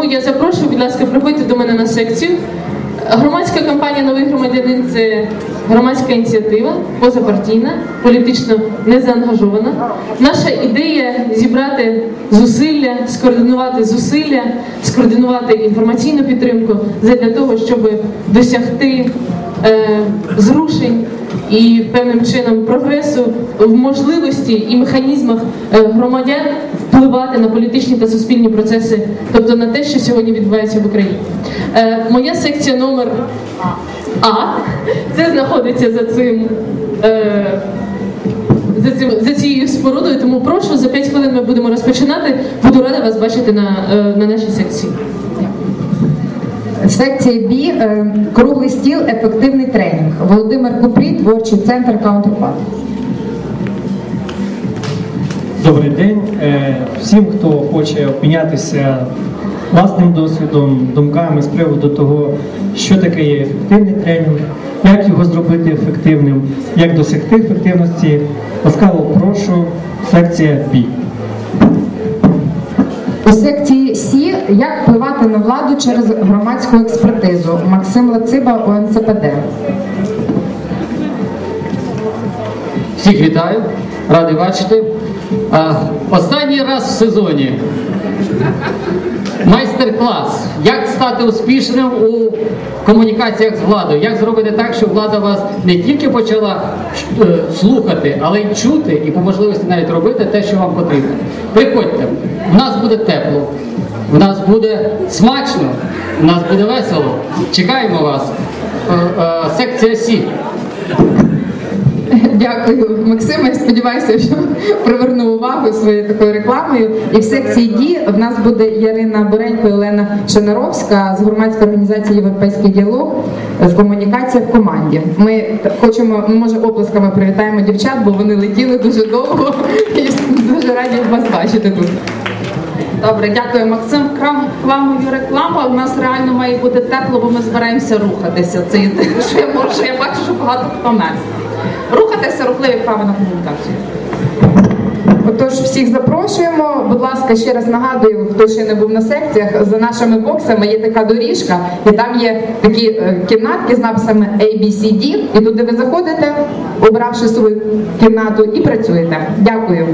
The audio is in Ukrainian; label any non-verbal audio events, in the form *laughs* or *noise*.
Тому я запрошую, будь ласка, приходьте до мене на секцію. Громадська кампанія Новий громадянин це громадська ініціатива, позапартійна, політично незаангажована. Наша ідея зібрати зусилля, скоординувати зусилля, скоординувати інформаційну підтримку для того, щоб досягти е, зрушень і певним чином прогресу в можливості і механізмах е, громадян впливати на політичні та суспільні процеси, тобто на те, що сьогодні відбувається в Україні. Е, Моя секція номер А це знаходиться за цим. е, За, цим, за цією спорудою, тому прошу за 5 хвилин ми будемо розпочинати. Буду рада вас бачити на, е, на нашій секції. Секція Б е, круглий стіл, ефективний тренінг. Володимир Купрій, творчий центр Counterpart. Добрий день Е, всім, хто хоче обмінятися власним досвідом, думками з приводу того, що таке є ефективний тренінг, як його зробити ефективним, як досягти ефективності. Ласкаво прошу, секція Б. У секції Сі як впливати на владу через громадську експертизу. Максим Лациба, ОНЦПД. Всіх вітаю, радий бачити. А, останній раз в сезоні. Майстер-клас. Як стати успішним у комунікаціях з владою? Як зробити так, щоб влада вас не тільки почала е, слухати, але й чути, і по можливості навіть робити те, що вам потрібно. Приходьте, в нас буде тепло, в нас буде смачно, в нас буде весело. Чекаємо вас. Е, е, Секція Сі. *laughs* Дякую, Максиме. Я сподіваюся, що приверну увагу своєю такою рекламою. І в секції Ді в нас буде Ярина Боренько і Олена Шанаровська з громадської організації Європейський діалог з комунікація в команді. Ми хочемо, ну, може, оплесками привітаємо дівчат, бо вони летіли дуже довго *laughs* і дуже раді вас бачити тут. Добре, дякую, Максим. Крам рекламою реклама. У нас реально має бути тепло, бо ми збираємося рухатися. Це єдине, що я можу. Я бачу, що багато хто мерз. Рухатися, рухливі вправи на комунікацію. Отож, всіх запрошуємо. Будь ласка, ще раз нагадую, хто ще не був на секціях, за нашими боксами є така доріжка, і там є такі е, кімнатки з написами A, B, C, D, і туди ви заходите, обравши свою кімнату, і працюєте. Дякую.